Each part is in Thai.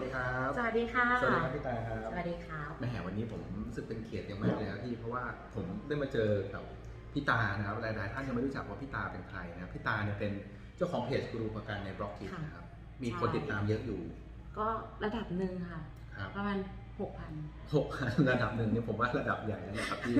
วัสดีครับ สวัสดีค่ะ สวัสดีครับพี่ตาครับ สวัสดีครับแหมวันนี้ผมรู้สึกเป็นเกียรติอย่างมากเลยครับพี่ เพราะว่าผมได้มาเจอกับพี่ตานะครับ หลายๆท่านยังไม่รู้จักว่าพี่ตาเป็นใครนะครับพี่ตาเนี่ยเป็นเจ้าของเพจกูรูประกันในบล็อกกิค่ะนะครับ มีคนใช่ติดตามเยอะอยู่ ก็ระดับหนึ่งค่ะครับประมาณ หกพันหกระดับหนึ่งเนี่ยผมว่าระดับใหญ่แล้วนะครับพี่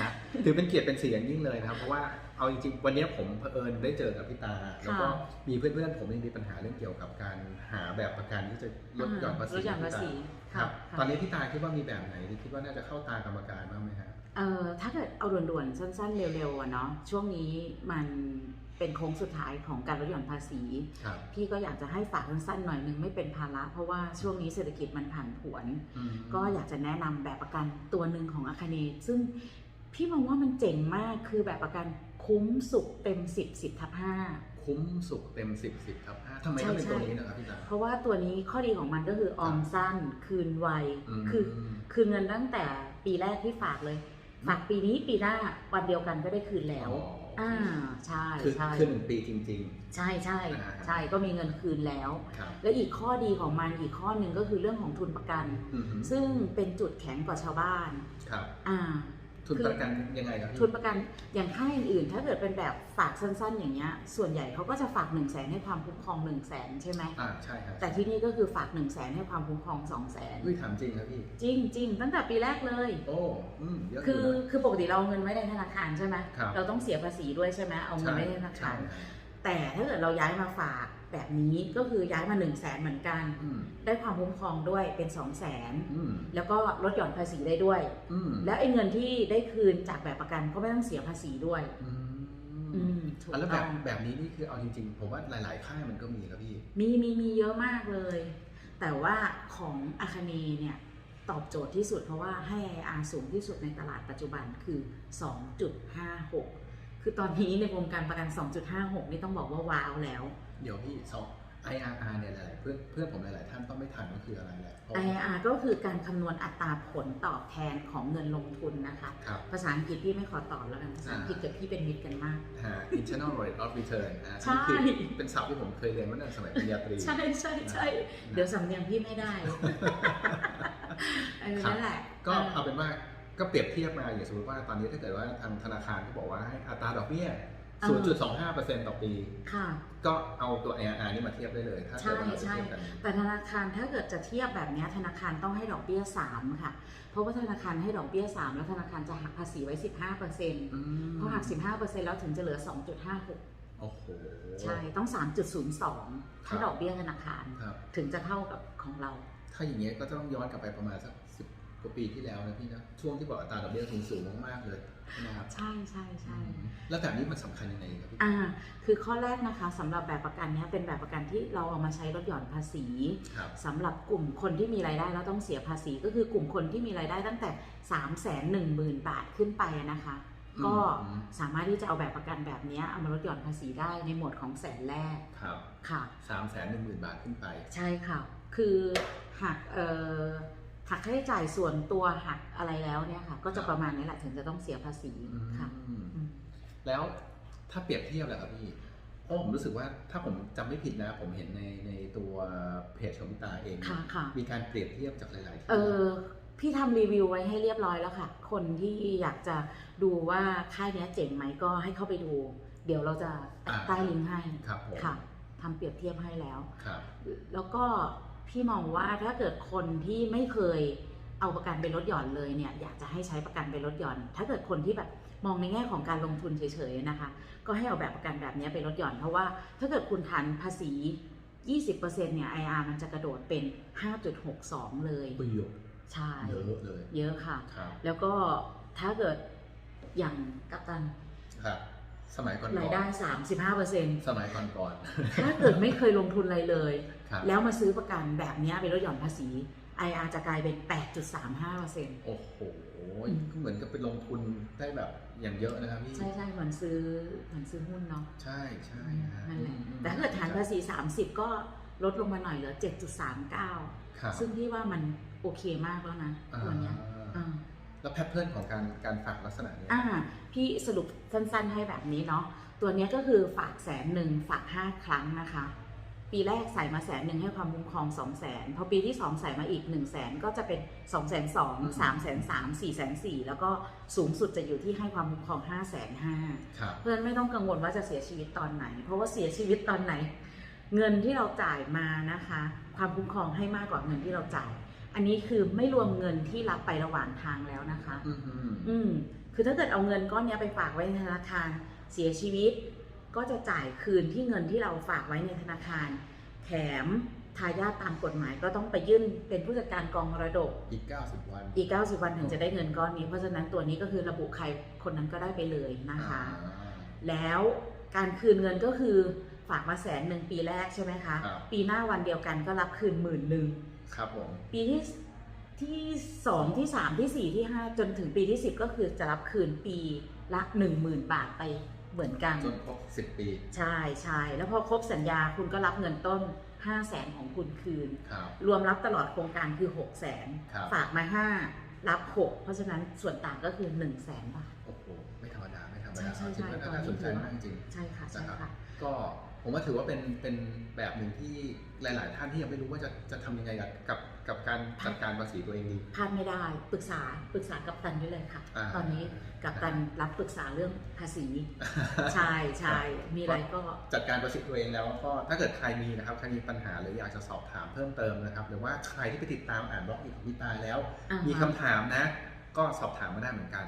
นะถือเป็นเกียรติเป็นเสียงยิ่งเลยนะครับ เพราะว่าเอาจริงๆ วันนี้ผมเผอิญได้เจอกับพี่ตา แล้วก็มีเพื่อนๆ ผมยังมีปัญหาเรื่องเกี่ยวกับการหาแบบประกันที่จะลดหย่อนภาษีลดหย่อนภาษีครัค่ะบค่ะตอนนี้พี่ตาคิดว่ามีแบบไหนที่คิดว่าน่าจะเข้าตากรรมการบ้างไหมฮะเอ่อถ้าเกิดเอาด่วนๆ สั้นๆ เร็วๆอะเนาะช่วงนี้มัน เป็นโค้งสุดท้ายของการลดหย่อนภาษี ครับ พี่ก็อยากจะให้ฝากสั้นๆหน่อยนึงไม่เป็นภาระเพราะว่าช่วงนี้เศรษฐกิจมันผันผวน อืม ก็อยากจะแนะนำแบบประกันตัวหนึ่งของอาคเนย์ซึ่งพี่มองว่ามันเจ๋งมากคือแบบประกันคุ้มสุขเต็ม 10 10ทับ5 คุ้มสุขเต็มสิบสิบครับห้าทำไมต้องเป็นใช่ตัวใช่นี้นะครับพี่ตาเพราะว่าตัวนี้ข้อดีของมันก็คือออมสั้น คืนไวมคือ คือเงินตั้งแต่ปีแรกที่ฝากเลย ฝากปีนี้ปีหน้าวันเดียวกันก็ได้คืนแล้ว อ๋อ อ่อ่าใช่คือใช่คือหนึ่งปีจริงใช่ใช่อ่า ใช่ก็มีเงินคืนแล้วๆครับและอีกข้อดีของมันอีกข้อหนึ่งก็คือเรื่องของทุนประกัน อืมซึ่งเป็นจุดแข็งกว่าชาวบ้าน ครับ อ่า ทุนประกันยังไงครับพี่ทุนประกันอย่างค่ายอื่นๆ ถ้าเกิดเป็นแบบฝากสั้นๆ อย่างเงี้ย ส่วนใหญ่เขาก็จะฝาก1นึ่งแสนให้ความคุ้มครอง1นึ่งแสนใช่ไหมอ่าใช่ครับแต่ที่นี่ก็คือฝาก1นึ่งแสนให้ความคุ้มครอง2องแสนวิถามจริงครับพี่ จริงจริงตั้งแต่ปีแรกเลย โอ้อืมเยอะคือยู่นะคือปกติเราเอาเงินไว้ในธนาคารใช่ไหมครับเราต้องเสียภาษีด้วยใช่ไหมเอาเงินไว้ในธนาคารใช่ แต่ถ้าเกิดเราย้ายมาฝากแบบนี้ก็คือย้ายมา1นึ่งแสนเหมือนกันอืมได้ความคุ้มครองด้วยเป็น2องแสนอืมแล้วก็ลดหย่อนภาษีได้ด้วยอืมแล้วไอ้เงินที่ได้คืนจากแบบประกันก็ไม่ต้องเสียภาษีด้วยอือืมมถูกอะแล้วแบต้บองแบบนี้นี่คือเอาจริงๆ ผมว่าหลาย ๆ ค่ายมันก็มีครับพี่ มีมีมีเยอะมากเลย แต่ว่าของอาคาเนเนี่ยตอบโจทย์ที่สุดเพราะว่าให้ IR สูงที่สุดในตลาดปัจจุบันคือ 2.56 คือตอนนี้ในวงการประกัน 2.56 นี่ต้องบอกว่าว้าวแล้ว เดี๋ยวพี่สอง IRR เนี่ยหลายๆเพื่อนเพื่อนผมหลาย ๆ ท่านต้องไม่ทันก็คืออะไรแหละเพราะ IR ก็คือการคำนวณอัตราผลตอบแทนของเงินลงทุนนะคะ ครับภาษาอังกฤษพี่ไม่ขอตอบแล้วกันภาษาอังกฤษกับพี่เป็นมิตรกันมากหา internal rate of return นะใช่ นี่คือเป็นศัพท์ที่ผมเคยเรียนเมื่อในสมัยปริญญาตรี ใช่ใช่ใช่นะเดี๋ยวสำเนียงพี่ไม่ได้เออครับ นั่นแหละก็เอาเป็นว่า ก็เปรียบเทียบมาอย่างสมมติว่าตอนนี้ถ้าเกิดว่าทางธนาคารเขาบอกว่าให้อัตราดอกเบี้ย 0.25%ต่อปี ค่ะ ก็เอาตัว IRR นี่มาเทียบได้เลย ถ้าเกิดว่าเราจะใช่เทียบกัน แต่ธนาคารถ้าเกิดจะเทียบแบบเนี้ยธนาคารต้องให้ดอกเบี้ย 3 ค่ะ เพราะว่าธนาคารให้ดอกเบี้ย 3 แล้วธนาคารจะหักภาษีไว้ 15%อืมพอหัก 15%แล้วถึงจะเหลือ 2.56 โอ้โห ใช่ ต้อง 3.02 ถ้าดอกเบี้ยธนาคาร ครับ ถึงจะเท่ากับของเรา ถ้าอย่างเงี้ยก็ต้องย้อนกลับไปประมาณสักสิบ กว่าปีที่แล้วนะพี่นะช่วงที่บอกอัตราดอกเบี้ยสูงสูงๆมากๆเลยนะครับใช่ใช่ใช่อืมแล้วแบบนี้มันสำคัญยังไงครับพี่อ่าคือข้อแรกนะคะสำหรับแบบประกันเนี้ยเป็นแบบประกันที่เราเอามาใช้ลดหย่อนภาษีครับสำหรับกลุ่มคนที่มีรายได้แล้วต้องเสียภาษี ก็คือกลุ่มคนที่มีรายได้ตั้งแต่3 1 0 0 0 0บาทขึ้นไปนะคะอืมก็อืมสามารถที่จะเอาแบบประกันแบบเนี้ยเอามาลดหย่อนภาษีได้ในหมวดของแสนแรกครับค่ะสามแสนหนึ่งหมื่นบาทขึ้นไป ใช่ค่ะ คือหักเอ่อ หักค่าใช้จ่ายส่วนตัวหักอะไรแล้วเนี่ยค่ะ ก็จะประมาณนี้แหละถึงจะต้องเสียภาษีค่ะอืมอืมแล้วถ้าเปรียบเทียบแหละครับพี่เพราะผมรู้สึกว่าถ้าผมจำไม่ผิดนะ ผมเห็นในในตัวเพจของพี่ตาเองค่ะค่ะมีการเปรียบเทียบจากหลายๆที่เออพี่ทำรีวิวไว้ให้เรียบร้อยแล้วค่ะ คนที่อยากจะดูว่าค่ายเนี้ยเจ๋งไหมก็ให้เข้าไปดู เดี๋ยวเราจะแปะใต้ลิงก์ให้ครับผมค่ะทำเปรียบเทียบให้แล้วครับแล้วก็ พี่มองว่าถ้าเกิดคนที่ไม่เคยเอาประกันไปลดหย่อนเลยเนี่ยอยากจะให้ใช้ประกันไปลดหย่อน ถ้าเกิดคนที่แบบมองในแง่ของการลงทุนเฉยๆนะคะ ก็ให้เอาแบบประกันแบบนี้ไปลดหย่อน เพราะว่าถ้าเกิดคุณทันภาษี 20%เนี่ย IR มันจะกระโดดเป็น 5.62 เลยประโยชน์ใช่เยอะเลย เยอะค่ะครับแล้วก็ถ้าเกิดอย่างกัปตันครับสมัยก่อนรายได้ 35%สมัยก่อนก่อนถ้าเกิดไม่เคยลงทุนอะไรเลยครับ แล้วมาซื้อประกันแบบเนี้ยไปลดหย่อนภาษี IR จะกลายเป็น 8.35%โอ้โหอืมก็เหมือนกับไปลงทุนได้แบบอย่างเยอะนะครับพี่ ใช่ใช่เหมือนซื้อเหมือนซื้อหุ้นเนาะ ใช่ใช่ฮนั่นแหละอืมแต่ถ้าเกิดฐานภาษี 30 ก็ลดลงมาหน่อยเหลือ 7.39ครับซึ่งพี่ว่ามันโอเคมากแล้วนะอ่าตัวเนี้ยอ่าแล้วแพทเทิร์นของการการฝากลักษณะเนี้ยอ่า พี่สรุปสั้นๆให้แบบนี้เนาะ ตัวเนี้ยก็คือฝากแสนหนึ่งฝาก 5 ครั้งนะคะ ปีแรกใส่มาแสนหนึ่งให้ความคุ้มครอง2 0 0แสนพอปีที่ 2 ใส่มาอีก 1 0 0 0 0แสนก็จะเป็น2องแสนสองสามแสนสามสี่แสนสี่แล้วก็สูงสุดจะอยู่ที่ให้ความคุ้มครอง5้าแสนห้าครับเพื่อนไม่ต้องกังวลว่าจะเสียชีวิตตอนไหน เพราะว่าเสียชีวิตตอนไหน เงินที่เราจ่ายมานะคะ ความคุ้มครองให้มากกว่าเงินที่เราจ่าย อันนี้คือไม่รวมเงินที่รับไประหว่างทางแล้วนะคะ อืมอืมอืมคือถ้าเกิดเอาเงินก้อนเนี้ยไปฝากไว้ในธนาคารเสียชีวิต ก็จะจ่ายคืนที่เงินที่เราฝากไว้ในธนาคาร แถมทายาทตามกฎหมายก็ต้องไปยื่นเป็นผู้จัดการกองมรดกอีก 90 วันอีก 90 วันถึงจะได้เงินก้อนนี้ เพราะฉะนั้นตัวนี้ก็คือระบุใครคนนั้นก็ได้ไปเลยนะคะอ่าแล้วการคืนเงินก็คือฝากมาแสนหนึ่งปีแรกใช่ไหมคะครับปีหน้าวันเดียวกันก็รับคืนหมื่นหนึ่งครับผมปีที่ที่สองที่สามที่สี่ที่ห้าจนถึงปีที่สิบก็คือจะรับคืนปีละหนึ่งหมื่นบาทไป เหมือนกัน จนครบ10ปี ใช่ใช่แล้วพอครบสัญญาคุณก็รับเงินต้นห้าแสนของคุณคืน ครับ รวมรับตลอดโครงการคือหกแสนครับ ฝากมาห้ารับหกเพราะฉะนั้นส่วนต่างก็คือหนึ่งแสนบาท โอ้โห ไม่ธรรมดา ไม่ธรรมใช่ดาใช่จริงใช่ๆตอนน่านี้สนใจถือว่ามากจริงใช่ค่ะใช่นะครับค่ะ ก็ ผมว่าถือว่าเป็นเป็นแบบหนึ่งที่หลาย ๆ ท่านที่ยังไม่รู้ว่าจะจะทำยังไงกับกับกับการจัดการภาษีตัวเองดี พลาดไม่ได้ปรึกษาปรึกษากับตันได้เลยค่ะ อ่า ตอนนี้กับตันรับปรึกษาเรื่องภาษีใช่ใช่มีอะไรก็ จัดการภาษีตัวเองแล้วก็ถ้าเกิดใครมีนะครับใครมีปัญหาหรืออยากจะสอบถามเพิ่มเติมนะครับ หรือว่าใครที่ไปติดตามอ่านบล็อกอีกของพี่ตายแล้ว อ่าฮะ มีคำถามนะ ก็สอบถามมาได้เหมือนกัน